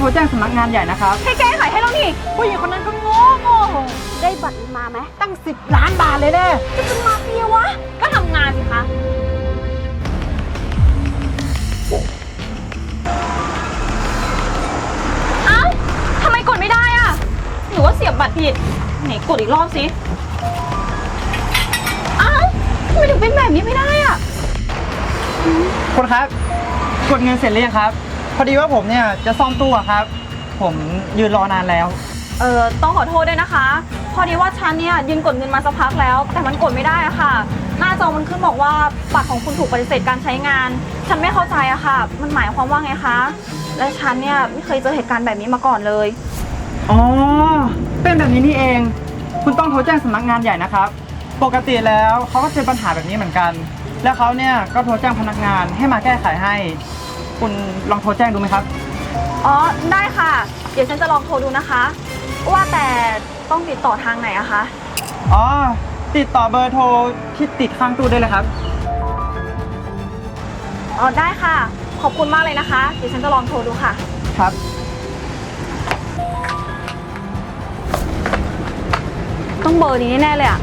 โทรแจ้งสำนักงานใหญ่นะครับ ให้แก้ไขให้แล้วนี่ผู้หญิงคนนั้นก็โง่โง่ได้บัตรมาไหมตั้ง 10 ล้านบาทเลยแน่จะเป็นมาเฟียวะ ก็ทำงานสิคะ เอ้าทำไมกดไม่ได้อะหรือว่าเสียบบัตรผิด ไหนกดอีกรอบสิเอ้าทำไมถึงเป็นแบบนี้ไม่ได้อะคุณครับ กดเงินเสร็จหรือยังครับพ อดีว่าผมเนี่ยจะซ่อมตู้อะครับ ผมยืนรอนานแล้ว เออต้องขอโทษด้วยนะคะ พอดีว่าฉันเนี่ยยืนกดเงินมาสักพักแล้ว แต่มันกดไม่ได้อะค่ะ หน้าจอมันขึ้นบอกว่าบัตรของคุณถูกปฏิเสธการใช้งาน ฉันไม่เข้าใจอะค่ะ มันหมายความว่าไงคะ และฉันเนี่ยไม่เคยเจอเหตุการณ์แบบนี้มาก่อนเลย อ๋อ เป็นแบบนี้นี่เอง คุณต้องโทรแจ้งสำนักงานใหญ่นะครับ ปกติแล้วเขาก็เจอปัญหาแบบนี้เหมือนกัน แล้วเขาเนี่ยก็โทรแจ้งพนักงานให้มาแก้ไขให้ คุณลองโทรแจ้งดูไหมครับ อ๋อ ได้ค่ะ เดี๋ยวฉันจะลองโทรดูนะคะ ว่าแต่ต้องติดต่อทางไหนอะคะ อ๋อ ติดต่อเบอร์โทรที่ติดข้างตู้ได้เลยครับ อ๋อ ได้ค่ะ ขอบคุณมากเลยนะคะ เดี๋ยวฉันจะลองโทรดูค่ะ ครับ ต้องเบอร์นี้แน่ๆเลยอะ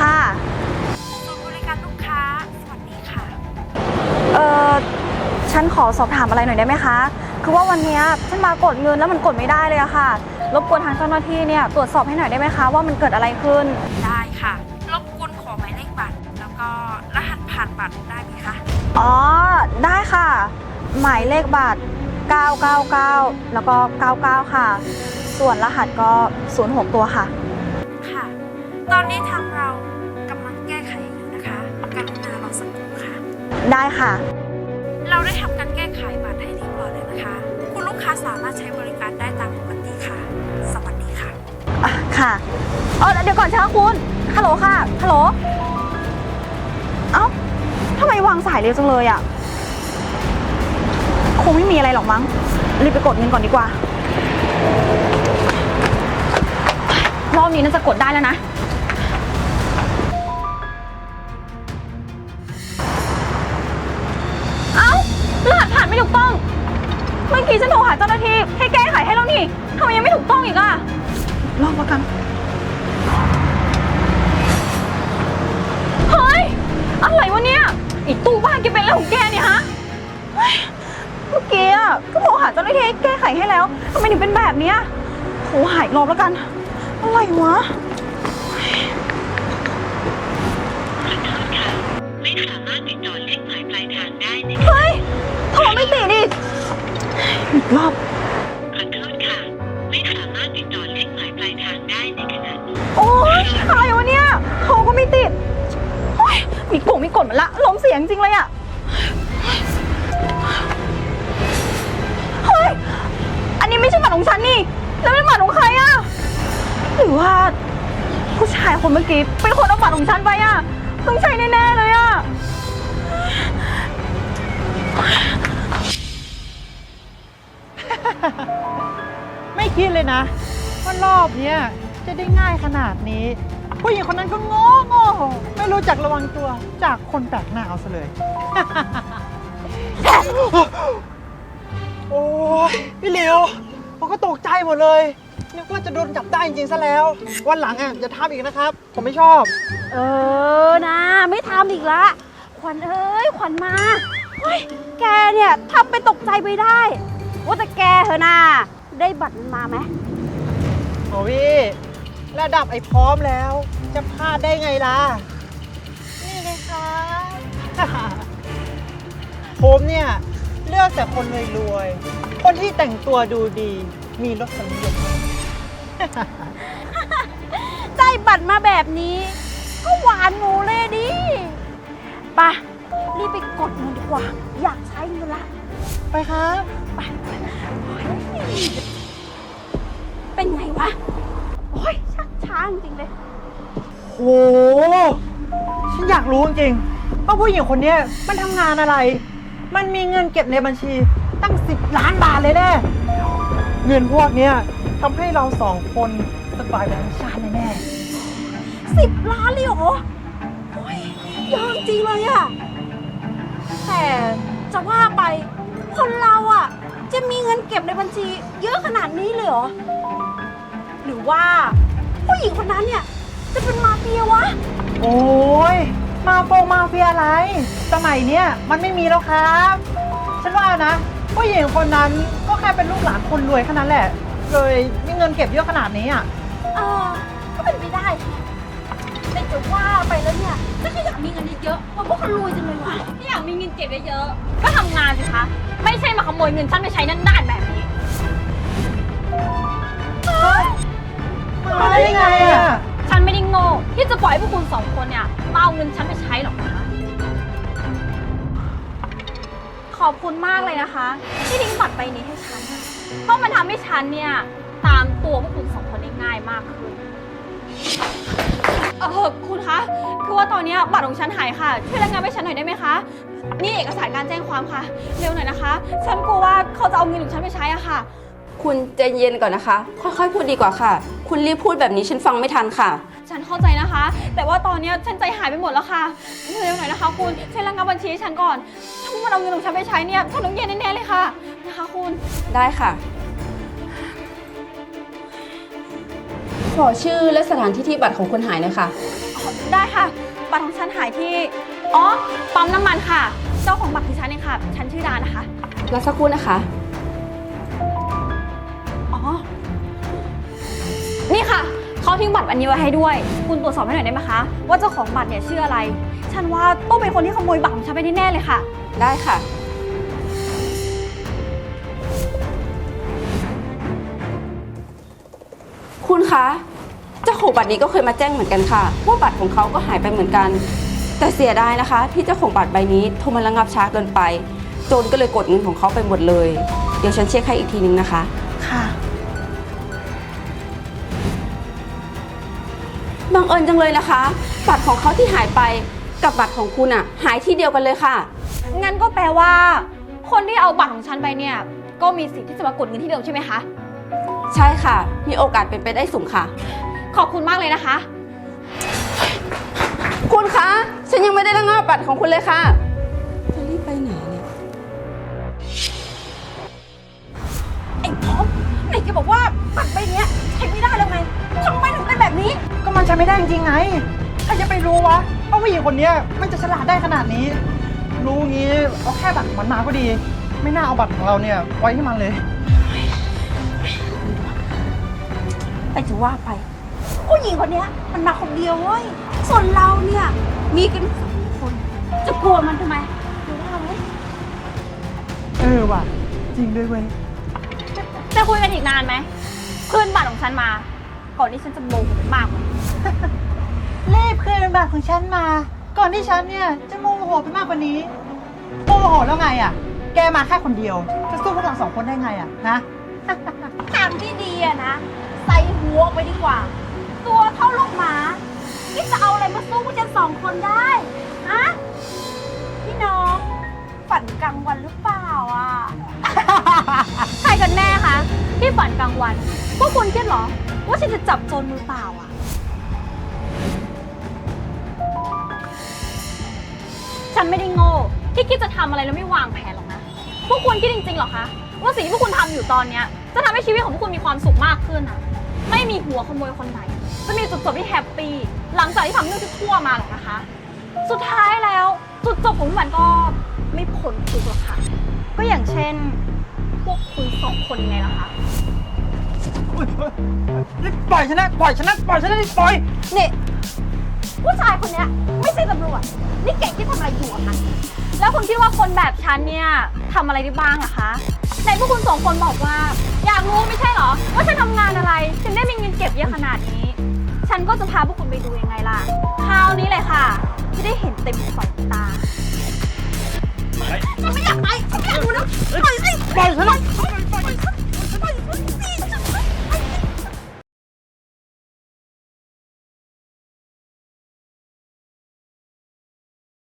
ค่ะศูนย์บริการลูกค้า สวัสดีค่ะ เออฉันขอสอบถามอะไรหน่อยได้ไหมคะ คือว่าวันเนี้ยฉันมากดเงินแล้วมันกดไม่ได้เลยอะค่ะ รบกวนทางเจ้าหน้าที่เนี่ยตรวจสอบให้หน่อยได้ไหมคะว่ามันเกิดอะไรขึ้น ได้ค่ะ รบกวนขอหมายเลขบัตร แล้วก็รหัสผ่านบัตรได้ไหมคะ อ๋อ ได้ค่ะ หมายเลขบัตร 999 แล้วก็ 99 ค่ะ ส่วนรหัสก็ 06 ตัวค่ะ ค่ะ ตอนนี้ทาง ได้ค่ะ เราได้ทำการแก้ไขบัตรให้เรียบร้อยแล้วนะคะ คุณลูกค้าสามารถใช้บริการได้ตามปกติค่ะ สวัสดีค่ะ อะค่ะเออเดี๋ยวก่อนช้าคุณฮัลโหลค่ะฮัลโหลเอ้าทำไมวางสายเร็วจังเลยอะ คงไม่มีอะไรหรอกมั้ง รีบไปกดเงินก่อนดีกว่า รอบนี้น่าจะกดได้แล้วนะ ต้อง เมื่อกี้ฉันโทรหาเจ้าหน้าที่ให้แก้ไขให้แล้วนี่ทำไมยังไม่ถูกต้องอีกอะลองแล้วกันเฮ้ยอะไรวะเนี่ยไอีตู้บ้านแกเป็นอะไรของแกเนี่ยฮะเฮ้ยเมื่อกี้อะก็โทรหาเจ้าหน้าที่ให้แก้ไขให้แล้วทำไมถึงเป็นแบบเนี้ยโทรหาอีกรอบแล้วกัน อะไรวะ ไม่สามารถติดต่อเลขหมายปลายทางได้ใน เฮ้ย โทรไม่ติดอีกอีกรอบ ขอโทษค่ะ ไม่สามารถติดต่อเลขหมายปลายทางได้ในขณะนี้ โอ๊ยอะไรวะเนี่ยโทรก็ไม่ติดโอ๊ยมีกลุ่มมีกฎมันละลมเสียงจริงเลยอะเฮ้ย อันนี้ไม่ใช่หมาของฉันนี่ แล้วเป็นหมาของใครอะหรือว่า ผู้ชายคนเมื่อกี้เป็นคนเอาบัตรของฉันไปอะต้องใช่แน่ๆเลยอะ นะว่ารอบเนี้ยจะได้ง่ายขนาดนี้ ผู้หญิงคนนั้นก็โง่โง่ไม่รู้จักระวังตัวจากคนแปลกหน้าเอาซะเลย โอ้ยพี่หลิวผมก็ตกใจหมดเลยนึกว่าจะโดนจับได้จริงๆซะแล้ว วันหลังอะจะทำอีกนะครับ ผมไม่ชอบ เออนะ ไม่ทำอีกละ ขวัญเอ้ย ขวัญมาเฮ้ยแกเนี่ยทำเป็นตกใจไปได้ ว่าแต่แกเถอะนา ได้บัตรมันมาไหมโอ้พี่ ระดับไอ้พร้อมแล้ว จะพลาดได้ไงล่ะ นี่เลยครับผมเนี่ย เลือกแต่คนรวยๆ คนที่แต่งตัวดูดี มีรสนิยมได้บัตรมาแบบนี้ ก็หวานหมูเลยดิไปะรีบไปกดเงินดีกว่า อยากใช้เงินละ ไปครับ เป็นไงวะ โอ้ยชักช้าจริงๆเลย โห ฉันอยากรู้จริงๆว่าผู้หญิงคนเนี้ยมันทำงานอะไร มันมีเงินเก็บในบัญชีตั้ง10ล้านบาทเลยแน่เงินพวกเนี้ยทำให้เราสองคนสบายแบบชาติแน่สิบล้านเลยเหรอโอ้ยเยอะจริงเลยอะแต่จะว่าไป เก็บในบัญชีเยอะขนาดนี้เลยเหรอ หรือว่า ผู้หญิงคนนั้นเนี่ย จะเป็นมาเฟียวะๆโอ้ยมาโฟงมาเฟียอะไร สมัยเนี้ยมันไม่มีแล้วครับ ฉันว่านะ ผู้หญิงคนนั้นก็แค่เป็นลูกหลานคนรวยแค่นั้นแหละ เลยมีเงินเก็บเยอะขนาดนี้อะ เออ ก็เป็นไปได้ค่ะแต่จะว่าไปแล้วเนี่ยฉันก็อยากมีเงินเยอะๆเหมือนพวกคนรวยจังเลยว่ะที่อยากมีเงินเก็บเยอะๆก็ทำงานสิคะ ไม่ใช่มาขโมยเงินฉันไปใช้นั่นๆแบบนี้ มาได้ไงอะ ฉันไม่ได้โง่ที่จะปล่อยให้พวกคุณสองคนเนี่ยมาเอาเงินฉันไปใช้หรอกนะขอบคุณมากเลยนะคะ ที่ทิ้งบัตรใบนี้ให้ฉัน เพราะมันทำให้ฉันเนี่ย ตามตัวพวกคุณสองคนได้ง่ายมากขึ้น เออคุณคะ คือว่าตอนเนี้ยบัตรของฉันหายค่ะ ช่วยรายงานให้ฉันหน่อยได้ไหมคะ นี่เอกสารการแจ้งความค่ะ เร็วหน่อยนะคะ ฉันกลัวว่าเขาจะเอาเงินของฉันไปใช้อะค่ะ คุณใจเย็นก่อนนะคะ ค่อยๆ พูดดีกว่าค่ะ คุณรีบพูดแบบนี้ฉันฟังไม่ทันค่ะ ฉันเข้าใจนะคะ แต่ว่าตอนเนี้ยฉันใจหายไปหมดแล้วค่ะเร็วหน่อยนะคะคุณช่วยระงับบัญชีให้ฉันก่อน ถ้ามันเอาเงินของฉันไปใช้เนี่ยฉันต้องเย็นแน่ๆเลยค่ะนะคะคุณ ได้ค่ะ ขอชื่อและสถานที่ที่บัตรของคุณหายหน่อยค่ะ อ๋อได้ค่ะ บัตรของฉันหายที่ อ๋อ ปั๊มน้ำมันค่ะ เจ้าของบัตรคือฉันเองค่ะ ฉันชื่อดานะคะ รอสักครู่นะคะ นี่ค่ะ เขาทิ้งบัตรอันนี้ไว้ให้ด้วย คุณตรวจสอบให้หน่อยได้ไหมคะ ว่าเจ้าของบัตรเนี่ยชื่ออะไร ฉันว่าต้องเป็นคนที่ขโมยบัตรของฉันไปแน่ๆเลยค่ะ ได้ค่ะ คุณคะ เจ้าของบัตรนี้ก็เคยมาแจ้งเหมือนกันค่ะ ว่าบัตรของเขาก็หายไปเหมือนกัน แต่เสียดายนะคะ ที่เจ้าของบัตรใบนี้โทรมาระงับช้าเกินไป โจรก็เลยกดเงินของเขาไปหมดเลย เดี๋ยวฉันเช็คให้อีกทีนึงนะคะ ค่ะ บังเอิญจังเลยนะคะ บัตรของเขาที่หายไปกับบัตรของคุณอะหายที่เดียวกันเลยค่ะ งั้นก็แปลว่า คนที่เอาบัตรของฉันไปเนี่ย ก็มีสิทธิ์ที่จะมากดเงินที่เดิมใช่ไหมคะ ใช่ค่ะ มีโอกาสเป็นไปได้สูงค่ะ ขอบคุณมากเลยนะคะ คุณคะ ฉันยังไม่ได้ระงับบัตรของคุณเลยค่ะ ใช้ไม่ได้จริงๆไงใครจะไปรู้วะว่าผู้หญิงคนเนี้ยมันจะฉลาดได้ขนาดนี้ รู้งี้เอาแค่บัตรของมันมาก็ดี ไม่น่าเอาบัตรของเราเนี่ยไว้ที่มันเลย แต่จะว่าไป ผู้หญิงคนเนี้ยมันมาคนเดียวเว้ย ส่วนเราเนี่ย มีกันสองคน จะกลัวมันทำไมดูว่าไหมเออว่ะ จริงด้วยเว้ย จะคุยกันอีกนานไหมคืนบัตรของฉันมา ก่อนที่ฉันจะโมโหมากกว่านี้ รีบคืนบัตรของฉันมา ก่อนที่ฉันเนี่ยจะโมโหไปมากกว่านี้โมโหแล้วไงอะ แกมาแค่คนเดียว จะสู้พวกเราสองคนได้ไงอะฮะ ทางที่ดีอะนะ ใส่หัวออกไปดีกว่า ตัวเท่าลูกหมานี่จะเอาอะไรมาสู้พวกฉันสองคนได้ฮะพี่น้อง ฝันกลางวันหรือเปล่าอะ ใครกันแน่คะที่ฝันกลางวัน พวกคุณคิดเหรอ ว่าฉันจะจับโจรมือเปล่าอะ ฉันไม่ได้โง่ ที่คิดจะทำอะไรแล้วไม่วางแผนหรอกนะ พวกคุณคิดจริงๆเหรอคะ ว่าสิ่งที่พวกคุณทำอยู่ตอนเนี้ยจะทำให้ชีวิตของพวกคุณมีความสุขมากขึ้นอะไม่มีหัวขโมยคนไหน จะมีจุดจบที่แฮปปี้หลังจากที่ทำเรื่องที่ทั่วมาหรอกนะคะ สุดท้ายแล้วจุดจบของมันก็ไม่พ้นคุกหรอกค่ะ ก็อย่างเช่น พวกคุณสองคนไงล่ะคะ นี่ปล่อยฉันนะปล่อยฉันนะปล่อยฉันนะนี่ปล่อย นี่ ผู้ชายคนเนี้ยไม่ใช่ตำรวจ นี่เก่งที่ทำอะไรอยู่อะคะแล้วคุณคิดว่าคนแบบฉันเนี่ยทำอะไรได้บ้างอะคะไหนพวกคุณสองคนบอกว่า อยากรู้ไม่ใช่เหรอ ว่าฉันทำงานอะไรถึงได้มีเงินเก็บเยอะขนาดนี้ ฉันก็จะพาพวกคุณไปดูยังไงล่ะคราวนี้เลยค่ะจะได้เห็นเต็มสองตาฉันไม่อยากไปฉันไม่อยากดูแล้วปล่อยสิปล่อยฉันนะ